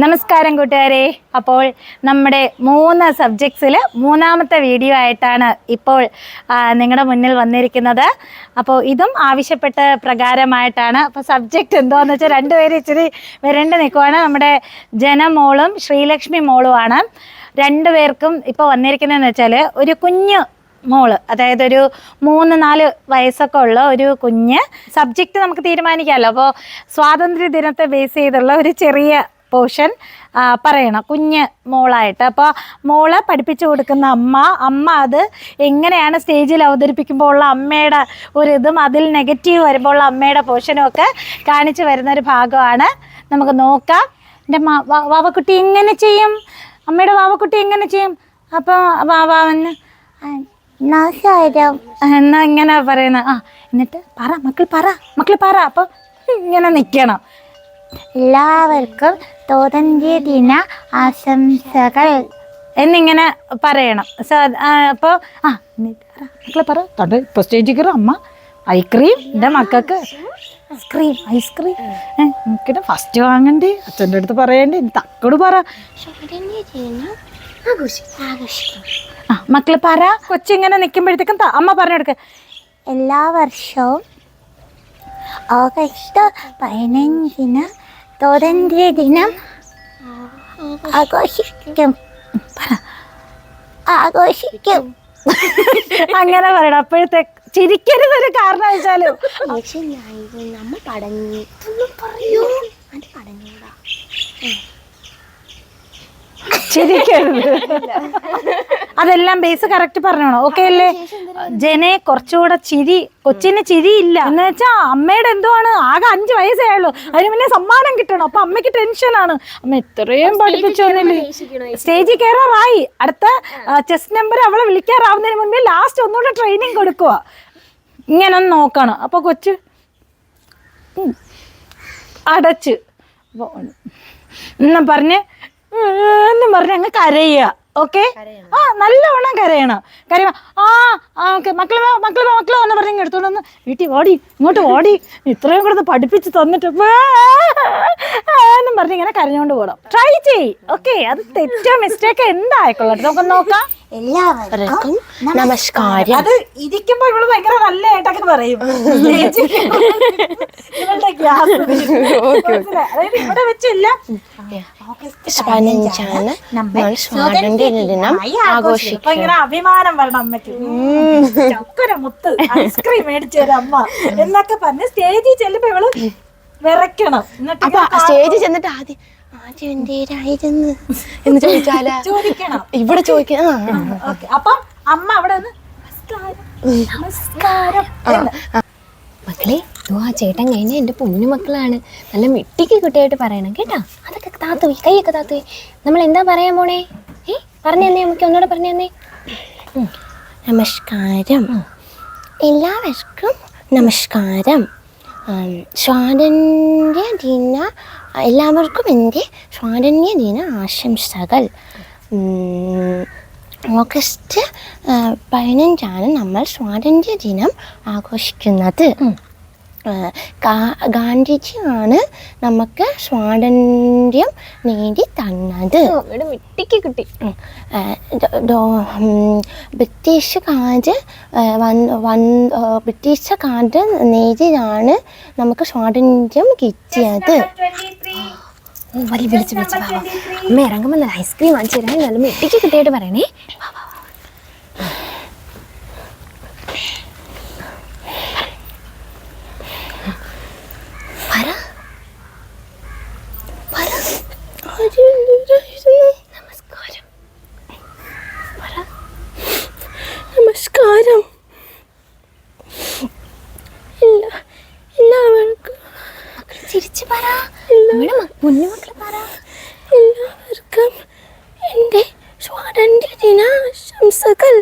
നമസ്കാരം കൂട്ടുകാരെ. അപ്പോൾ നമ്മുടെ മൂന്ന് സബ്ജക്ട്സിൽ മൂന്നാമത്തെ വീഡിയോ ആയിട്ടാണ് ഇപ്പോൾ നിങ്ങളുടെ മുന്നിൽ വന്നിരിക്കുന്നത്. അപ്പോൾ ഇതും ആവശ്യപ്പെട്ട പ്രകാരമായിട്ടാണ്. അപ്പോൾ സബ്ജക്റ്റ് എന്തോന്ന് വെച്ചാൽ രണ്ടുപേരും ഇച്ചിരി വരണ്ട് നിൽക്കുവാണ് നമ്മുടെ ജനമോളും ശ്രീലക്ഷ്മി മോളുമാണ്. രണ്ടുപേർക്കും ഇപ്പോൾ വന്നിരിക്കുന്നതെന്ന് വെച്ചാൽ ഒരു കുഞ്ഞ് മോൾ അതായത് ഒരു മൂന്ന് നാല് വയസ്സൊക്കെ ഉള്ള ഒരു കുഞ്ഞ്. സബ്ജക്റ്റ് നമുക്ക് തീരുമാനിക്കാമല്ലോ. അപ്പോൾ സ്വാതന്ത്ര്യ ദിനത്തെ ബേസ് ചെയ്തുള്ള ഒരു ചെറിയ പോർഷൻ പറയണം. കുഞ്ഞ് മോളായിട്ട്. അപ്പോൾ മോളെ പഠിപ്പിച്ചു കൊടുക്കുന്ന അമ്മ അമ്മ അത് എങ്ങനെയാണ് സ്റ്റേജിൽ അവതരിപ്പിക്കുമ്പോൾ ഉള്ള അമ്മയുടെ ഒരു ഇതും അതിൽ നെഗറ്റീവ് വരുമ്പോൾ ഉള്ള അമ്മയുടെ പോർഷനും ഒക്കെ കാണിച്ചു വരുന്ന ഒരു ഭാഗമാണ്. നമുക്ക് നോക്കാം. എന്റെ വാവക്കുട്ടി എങ്ങനെ ചെയ്യും. അമ്മയുടെ വാവക്കുട്ടി എങ്ങനെ ചെയ്യും. അപ്പോൾ വാവാവെന്ന് എന്നാ ഇങ്ങനെ പറയുന്നത് ആ എന്നിട്ട് പറ മക്കൾ പറ മക്കൾ പറ. അപ്പോൾ ഇങ്ങനെ നിൽക്കണം എല്ലാവർക്കും സ്വാതന്ത്ര്യ ദിന ആശംസകൾ. എന്നിങ്ങനെ പറയണം. അപ്പോൾ ആ മക്കൾ പറ. തൊട്ട് ഇപ്പോൾ സ്റ്റേജിൽ കയറും അമ്മ ഐക്രീം എന്റെ മക്കൾക്ക് ഐസ്ക്രീം ഐസ്ക്രീം എനിക്കിട്ട് ഫസ്റ്റ് വാങ്ങണ്ടേ? അച്ഛന്റെ അടുത്ത് പറയണ്ടേ? തക്കോട് പറ. ആ മക്കൾ പറ. കൊച്ചിങ്ങനെ നിൽക്കുമ്പോഴത്തേക്കും അമ്മ പറഞ്ഞു കൊടുക്ക. എല്ലാ വർഷവും ഓഗസ്റ്റ് പതിനഞ്ചിന് സ്വാതന്ത്ര്യ ദിനം ആഘോഷിക്കും. ആഘോഷിക്കും. അങ്ങനെ പറയണം. അപ്പോഴത്തെ ചിരിക്കരുത് ഒരു കാരണം വെച്ചാലും. പക്ഷെ നമ്മ പടഞ്ഞു പറയൂ. അത് പടഞ്ഞൂടാ. ചിരിക്കരുത്. അതെല്ലാം ബേസ് കറക്റ്റ് പറഞ്ഞോണോ. ഓക്കെ അല്ലേ? ജനെ കുറച്ചുകൂടെ ചിരി കൊച്ചിന് ചിരിയില്ല. എന്ന് വെച്ചാ അമ്മയുടെ എന്തോ ആണ് ആകെ അഞ്ച് വയസ്സേ ഉള്ളൂ. അതിന് മുന്നേ സമ്മാനം കിട്ടണം. അപ്പൊ അമ്മയ്ക്ക് ടെൻഷനാണ് അമ്മ എത്രയും പഠിപ്പിച്ചു സ്റ്റേജിൽ കയറാറായി. അടുത്ത ചെസ് നമ്പർ അവളെ വിളിക്കാറാവുന്നതിന് മുന്നേ ലാസ്റ്റ് ഒന്നുകൂടെ ട്രെയിനിങ് കൊടുക്കുക. ഇങ്ങനെ ഒന്ന് നോക്കണം. അപ്പൊ കൊച്ച് അടച്ച്. എന്നും പറഞ്ഞ് എന്നും പറഞ്ഞ് അങ്ങ് കരയുക. ഓക്കെ? ആ നല്ലവണ്ണം കരയണം. കരയണം ആ ആ ഓക്കെ മക്കളെ വാ, മക്കളെ വാ, മക്കളെ എന്ന് പറഞ്ഞ് എടുത്തോണ്ട് വന്ന് വീട്ടിൽ ഓടി ഇങ്ങോട്ട് ഓടി ഇത്രയും കൂടെ പഠിപ്പിച്ച് തന്നിട്ട് വാ, ആ എന്നും പറഞ്ഞ് ഇങ്ങനെ കരഞ്ഞുകൊണ്ട് പോകണം ട്രൈ ചെയ് ഓക്കെ അത് തെറ്റോ മിസ്റ്റേക്കോ എന്തായിക്കൊള്ളട്ടെ? നമുക്ക് നോക്കാം. എല്ലാവർക്കും നമസ്കാരം. അത് ഇരിക്കുമ്പോ ഇവൾ ഭയങ്കര പറയും. സ്റ്റേജിൽ ഇവളുടെ ഗ്യാസ് അതായത് ഇവിടെ വെച്ചില്ല. പതിനഞ്ചാണ്. നമ്മൾ സ്വാതന്ത്ര്യ ദിനം ആഘോഷിക്കും. ഭയങ്കര അഭിമാനം വരണം അമ്മയ്ക്ക്. ചക്കര മുത്ത് ഐസ്ക്രീം മേടിച്ചു തരാം അമ്മ എന്നൊക്കെ പറഞ്ഞ് സ്റ്റേജിൽ ചെല്ലുമ്പോ ഇവൾ വിറയ്ക്കണം. എന്നിട്ട് സ്റ്റേജിൽ ചെന്നിട്ട് ആദ്യം ആദ്യം എന്തേരായിരുന്നു എന്ന് ചോദിച്ചാലാ ചോദിക്കണം. ഇവിടെ ചോദിക്കണം അപ്പം അമ്മ അവിടെ നമസ്കാരം മക്കളെ ആ ചേട്ടൻ കഴിഞ്ഞ എന്റെ പൊന്നു മക്കളാണ്. നല്ല മിട്ടിക്ക് കുട്ടിയായിട്ട് പറയണം കേട്ടാ? അതൊക്കെ താത്തു പോയി കൈയൊക്കെ താത്തു നമ്മൾ എന്താ പറയാൻ പോണേ? ഏ പറഞ്ഞു തന്നെ നമുക്ക് ഒന്നുകൂടെ പറഞ്ഞു തന്നെ. നമസ്കാരം. എല്ലാവർക്കും നമസ്കാരം. സ്വാതന്ത്ര്യ ദിന എല്ലാവർക്കും എന്റെ സ്വാതന്ത്ര്യ ദിന ആശംസകൾ. ഓഗസ്റ്റ് പതിനഞ്ചാണ് നമ്മൾ സ്വാതന്ത്ര്യ ദിനം ആഘോഷിക്കുന്നത്. ഗാന്ധിജിയാണ് നമുക്ക് സ്വാതന്ത്ര്യം നേടി തന്നത്. ഇവിടെ കിട്ടി കുട്ടി. ഉം, ബ്രിട്ടീഷുകാർ നേരിലാണ് നമുക്ക് സ്വാതന്ത്ര്യം കിട്ടിയത്. ഓ വലിയ വിളിച്ച് വിളിച്ച്. അമ്മ ഇറങ്ങുമ്പോൾ നല്ല ഐസ്ക്രീം വാങ്ങിച്ചു തരാൻ നല്ല മിട്ടിക്ക് കിട്ടിയായിട്ട് പറയണേ വാ, വാ, വാ. പറ പറ നമസ്കാരം നമസ്കാരം എല്ലാ എല്ലാവർക്കും ചിരിച്ച് പറ. കുഞ്ഞു മക്കൾ പറ. എല്ലാവർക്കും എന്റെ സ്വാതന്ത്ര്യ ദിനാശംസകൾ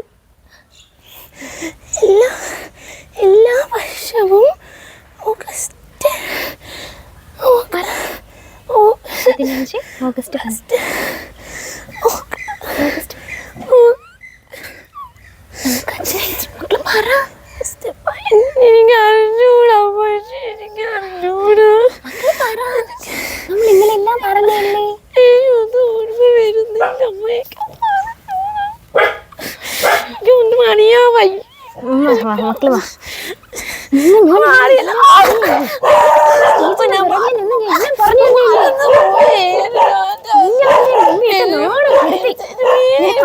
എല്ലാ എല്ലാ വർഷവും ഓഗസ്റ്റ് ഓഗസ്റ്റ് ഫസ്റ്റ് ഓഗസ്റ്റ് ഓ- മക്കൾ പറ ഓഗസ്റ്റ് പതിനഞ്ച് എനിക്ക് അറിഞ്ഞൂടാ പക്ഷേ എനിക്ക് അറിഞ്ഞൂടാ മക്കൾ പറ നമ്മൾ ഇന്നലെ എല്ലാം പറഞ്ഞല്ലേ ഏ വാ, മക്കൾ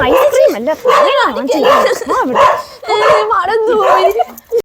ഐസ്ക്രീം അല്ല